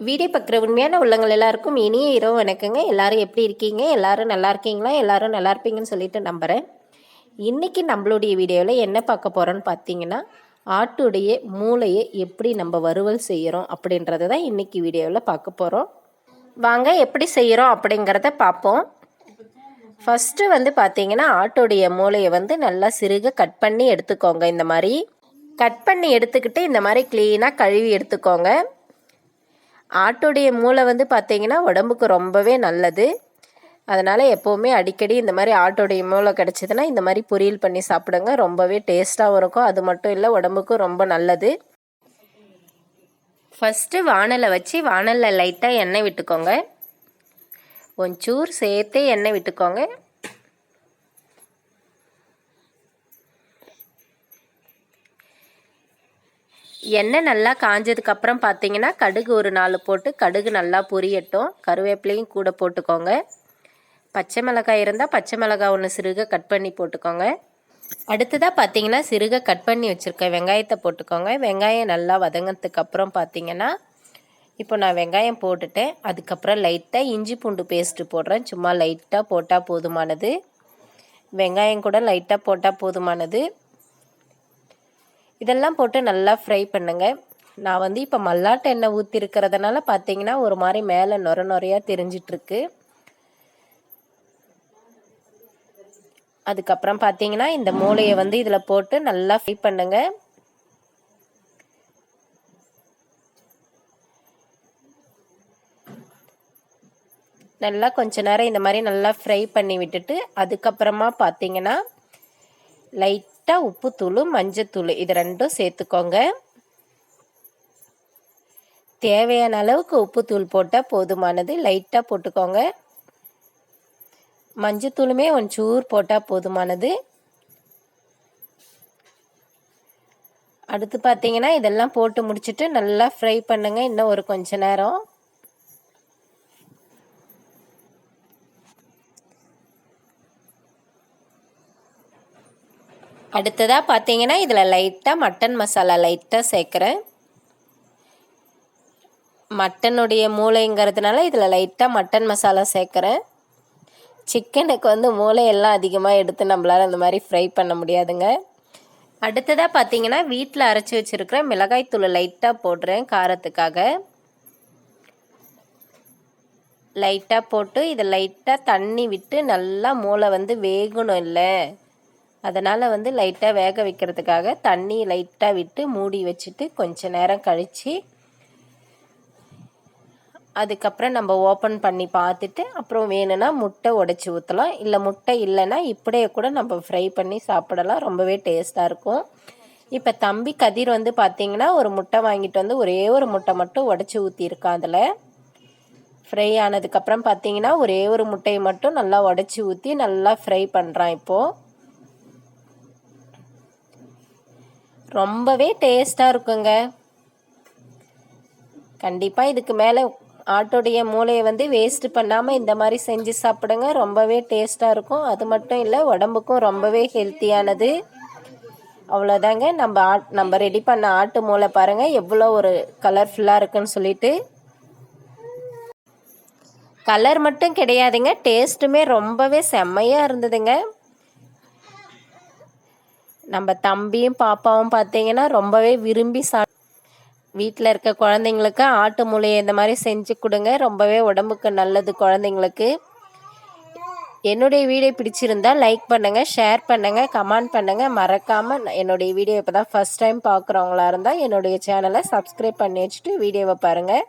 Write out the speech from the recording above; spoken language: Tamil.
வீடியோ பார்க்குற உண்மையான உள்ளங்கள் எல்லாருக்கும் இனிய இரவு வணக்கங்க. எல்லாரும் எப்படி இருக்கீங்க? எல்லாரும் நல்லா இருக்கீங்களா? எல்லாரும் நல்லா இருப்பீங்கன்னு சொல்லிட்டு நம்புகிறேன் இன்றைக்கி நம்மளுடைய வீடியோவில் என்ன பார்க்க போகிறோன்னு பார்த்தீங்கன்னா ஆட்டுடைய மூளையை எப்படி நம்ம வறுவல் செய்கிறோம் அப்படின்றத தான் இன்றைக்கி வீடியோவில் பார்க்க போகிறோம் வாங்க எப்படி செய்கிறோம் அப்படிங்கிறத பார்ப்போம். ஃபஸ்ட்டு வந்து பார்த்தீங்கன்னா ஆட்டுடைய மூளையை வந்து நல்லா சிறுக கட் பண்ணி எடுத்துக்கோங்க. இந்த மாதிரி கட் பண்ணி எடுத்துக்கிட்டு இந்த மாதிரி க்ளீனாக கழுவி எடுத்துக்கோங்க. ஆட்டுடைய மூளை வந்து பார்த்தீங்கன்னா உடம்புக்கு ரொம்பவே நல்லது. அதனால் எப்போவுமே அடிக்கடி இந்த மாதிரி ஆட்டோடைய மூளை கிடச்சிதுன்னா இந்த மாதிரி பொரியல் பண்ணி சாப்பிடுங்க. ரொம்பவே டேஸ்ட்டாகவும் இருக்கும். அது மட்டும் இல்லை உடம்புக்கும் ரொம்ப நல்லது. ஃபஸ்ட்டு வானலை வச்சு வானலில் லைட்டாக எண்ணெய் விட்டுக்கோங்க. கொஞ்சூர் சேர்த்தே எண்ணெய் விட்டுக்கோங்க. எண்ணெய் நல்லா காஞ்சதுக்கப்புறம் பார்த்தீங்கன்னா கடுகு ஒரு நாலு போட்டு கடுகு நல்லா பொரியட்டும். கருவேப்பிலையும் கூட போட்டுக்கோங்க. பச்சை மிளகாய் இருந்தால் பச்சை மிளகாய் ஒன்று சிறுக கட் பண்ணி போட்டுக்கோங்க. அடுத்ததாக பார்த்தீங்கன்னா சிறுக கட் பண்ணி வச்சுருக்கேன் வெங்காயத்தை போட்டுக்கோங்க. வெங்காயம் நல்லா வதங்கினதுக்கு அப்புறம் பார்த்தீங்கன்னா இப்போ நான் வெங்காயம் போட்டுட்டேன். அதுக்கப்புறம் லைட்டாக இஞ்சி பூண்டு பேஸ்ட்டு போடுறேன். சும்மா லைட்டாக போட்டால் போதுமானது. வெங்காயம் கூட லைட்டாக போட்டால் போதுமானது. இதெல்லாம் போட்டு நல்லா ஃப்ரை பண்ணுங்கள் நான் வந்து இப்போ மல்லாட்டை எண்ணெய் ஊற்றிருக்கிறதுனால பார்த்தீங்கன்னா ஒரு மாதிரி மேலே நொர நொறையாக தெரிஞ்சிட்ருக்கு. அதுக்கப்புறம் பார்த்தீங்கன்னா இந்த மூளையை வந்து இதில் போட்டு நல்லா ஃப்ரை பண்ணுங்கள் நல்லா கொஞ்ச நேரம் இந்த மாதிரி நல்லா ஃப்ரை பண்ணி விட்டுட்டு அதுக்கப்புறமா பார்த்தீங்கன்னா லைட் லைட்டாக உப்புத்தூள் மஞ்சத்தூள். இது ரெண்டும் சேர்த்துக்கோங்க. தேவையான அளவுக்கு உப்புத்தூள் போட்டால் போதுமானது. லைட்டாக போட்டுக்கோங்க. மஞ்சத்தூளுமே ஒன்சூர் போட்டால் போதுமானது. அடுத்து பார்த்தீங்கன்னா இதெல்லாம் போட்டு முடிச்சுட்டு நல்லா ஃப்ரை பண்ணுங்கள் இன்னும் ஒரு கொஞ்ச நேரம். அடுத்ததாக பார்த்தீங்கன்னா இதில் லைட்டாக மட்டன் மசாலா லைட்டாக சேர்க்குறேன். மட்டனுடைய மூளைங்கிறதுனால இதில் லைட்டாக மட்டன் மசாலா சேர்க்குறேன். சிக்கனுக்கு வந்து மூளையெல்லாம் அதிகமாக எடுத்து நம்மளால் அந்த மாதிரி ஃப்ரை பண்ண முடியாதுங்க. அடுத்ததாக பார்த்தீங்கன்னா வீட்டில் அரைச்சி வச்சுருக்கிற மிளகாய்த்தூள் லைட்டாக போடுறேன் காரத்துக்காக. லைட்டாக போட்டு இதை லைட்டாக தண்ணி விட்டு நல்லா மூளை வந்து வேகணும் இல்லை. அதனால் வந்து லைட்டாக வேக வைக்கிறதுக்காக தண்ணி லைட்டாக விட்டு மூடி வச்சுட்டு கொஞ்ச நேரம் கழித்து அதுக்கப்புறம் நம்ம ஓப்பன் பண்ணி பார்த்துட்டு அப்புறம் வேணும்னா முட்டை உடச்சி ஊற்றலாம் இல்லை முட்டை இல்லைன்னா இப்படியே கூட நம்ம ஃப்ரை பண்ணி சாப்பிடலாம். ரொம்பவே டேஸ்ட்டாக இருக்கும். இப்போ தம்பி கதிர் வந்து பார்த்திங்கன்னா ஒரு முட்டை வாங்கிட்டு வந்து ஒரே ஒரு முட்டை மட்டும் உடச்சி ஊற்றிருக்கான் அதில். ஃப்ரை ஆனதுக்கப்புறம் பார்த்தீங்கன்னா ஒரே ஒரு முட்டையை மட்டும் நல்லா உடச்சி ஊற்றி நல்லா ஃப்ரை பண்ணுறான் இப்போது ரொம்பவே டேஸ்ட்டாக இருக்குங்க. கண்டிப்பாக இதுக்கு மேலே ஆட்டோடைய மூளையை வந்து வேஸ்ட்டு பண்ணாமல் இந்த மாதிரி செஞ்சு சாப்பிடுங்க. ரொம்பவே டேஸ்ட்டாக இருக்கும். அது மட்டும் இல்லை உடம்புக்கும் ரொம்பவே ஹெல்த்தியானது அவ்வளோதாங்க நம்ம ஆட் நம்ம ரெடி பண்ண ஆட்டு மூளை பாருங்கள் எவ்வளோ ஒரு கலர்ஃபுல்லாக இருக்குன்னு சொல்லிட்டு. கலர் மட்டும் கிடையாதுங்க. டேஸ்ட்டுமே ரொம்பவே செம்மையாக இருந்ததுங்க. நம்ம தம்பியும் பாப்பாவும் பார்த்தீங்கன்னா ரொம்பவே விரும்பி சா வீட்டில் இருக்க குழந்தைங்களுக்கு ஆட்டு மூலையை இந்த மாதிரி செஞ்சு கொடுங்க. ரொம்பவே உடம்புக்கு நல்லது குழந்தைங்களுக்கு. என்னுடைய வீடியோ பிடிச்சிருந்தா லைக் பண்ணுங்கள் ஷேர் பண்ணுங்கள் கமெண்ட் பண்ணுங்கள் மறக்காமல் என்னுடைய வீடியோ இப்போ தான் ஃபஸ்ட் டைம் பார்க்குறவங்களா இருந்தால் என்னுடைய சேனலை சப்ஸ்கிரைப் பண்ணி வச்சுட்டு வீடியோவை பாருங்கள்